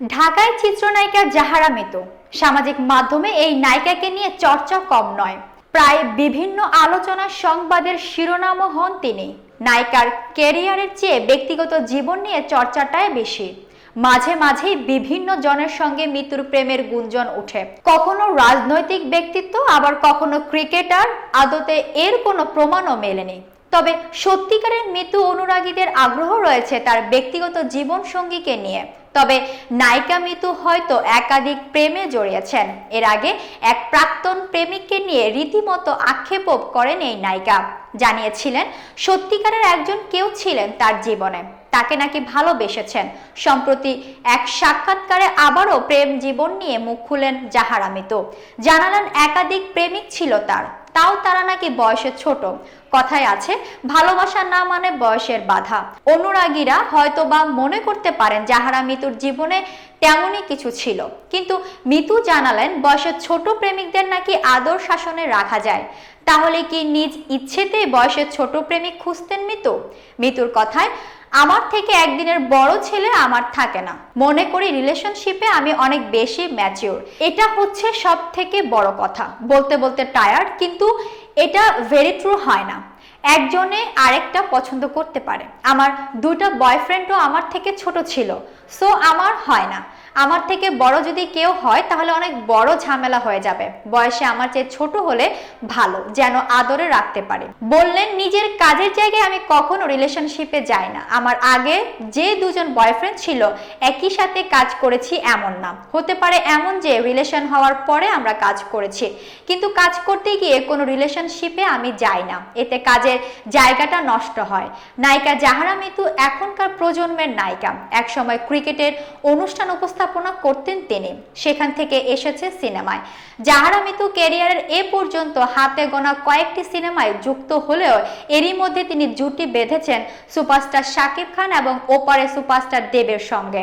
ঢাকায় চিত্রনায়িকা জাহারা মিতু। সামাজিক মাধ্যমে এই নায়িকাকে নিয়ে চর্চা কম নয়। প্রায় বিভিন্ন আলোচনা সংবাদের শিরোনামও হন তিনি। নায়িকার ক্যারিয়ারের চেয়ে ব্যক্তিগত জীবন নিয়ে চর্চাটাই বেশি। মাঝে মাঝেই বিভিন্ন জনের সঙ্গে মৃত্যুর প্রেমের গুঞ্জন ওঠে। কখনো রাজনৈতিক ব্যক্তিত্ব, আবার কখনো ক্রিকেটার, আদতে এর কোনো প্রমাণও মেলেনি। তবে সত্যিকারের মৃত্যু অনুরাগীদের আগ্রহ রয়েছে তার ব্যক্তিগত জীবন সঙ্গীকে নিয়ে। তবে নায়িকা মিতু হয়তো একাধিক প্রেমে জড়িয়েছেন। এর আগে এক প্রাক্তন প্রেমিককে নিয়ে রীতিমতো আক্ষেপও করেন এই নায়িকা। জানিয়েছিলেন, সত্যিকারের একজন কেউ ছিলেন তার জীবনে। তাকে নাকি ভালোবেসেছেন। সম্প্রতি এক সাক্ষাৎকারে আবারও প্রেম জীবন নিয়ে মুখ খুলেন জাহারা মিতু। জানালেন একাধিক প্রেমিক ছিল তার। তাও তারা নাকি বয়সে ছোট। কথায় আছে, ভালোবাসা না মানে বয়সের বাধা। অনুরাগীরা হয়তো বা মনে করতে পারেন যাহারা মিতুর জীবনে তেমনই কিছু ছিল। কিন্তু মিতু জানালেন বয়সের ছোট প্রেমিকদের নাকি আদর শাসনে রাখা যায়। তাহলে কি নিজ ইচ্ছেতেই বয়সের ছোট প্রেমিক খুঁজতেন মিতু? মিতুর কথায় আমার থেকে একদিনের বড় ছেলে আমার থাকে না। মনে করি রিলেশনশিপে আমি অনেক বেশি ম্যাচিওর এটা হচ্ছে সব থেকে বড় কথা। বলতে বলতে টায়ার্ড কিন্তু এটা ভেরি ট্রু হয় না। একজনে আরেকটা পছন্দ করতে পারে। আমার দুটা বয়ফ্রেন্ডও আমার থেকে ছোট ছিল। সো আমার হয় না। আমার থেকে বড় যদি কেউ হয়, তাহলে অনেক বড় ঝামেলা হয়ে যাবে। বয়সে আমার চেয়ে ছোট হলে ভালো, যেন আদরে রাখতে পারে। বললেন, নিজের কাজের জায়গায় আমি কখনো রিলেশনশিপে যাই না। আমার আগে যে দুজন বয়ফ্রেন্ড ছিল, একই সাথে কাজ করেছি এমন না। হতে পারে এমন যে রিলেশন হওয়ার পরে আমরা কাজ করেছি। কিন্তু কাজ করতে গিয়ে কোনো রিলেশনশিপে আমি যাই না। এতে কাজের জায়গাটা নষ্ট হয়। নায়িকা জাহারা মিতু এখনকার প্রজন্মের নায়িকা। একসময় ক্রিকেটের অনুষ্ঠান উপস্থাপনা করতেন তিনি। সেখান থেকে এসেছে সিনেমায়। জাহারা মিতু ক্যারিয়ারের এ পর্যন্ত হাতে গোনা কয়েকটি সিনেমায় যুক্ত হলেও এরই মধ্যে তিনি জুটি বেঁধেছেন সুপারস্টার শাকিব খান এবং ওপারে সুপারস্টার দেবের সঙ্গে।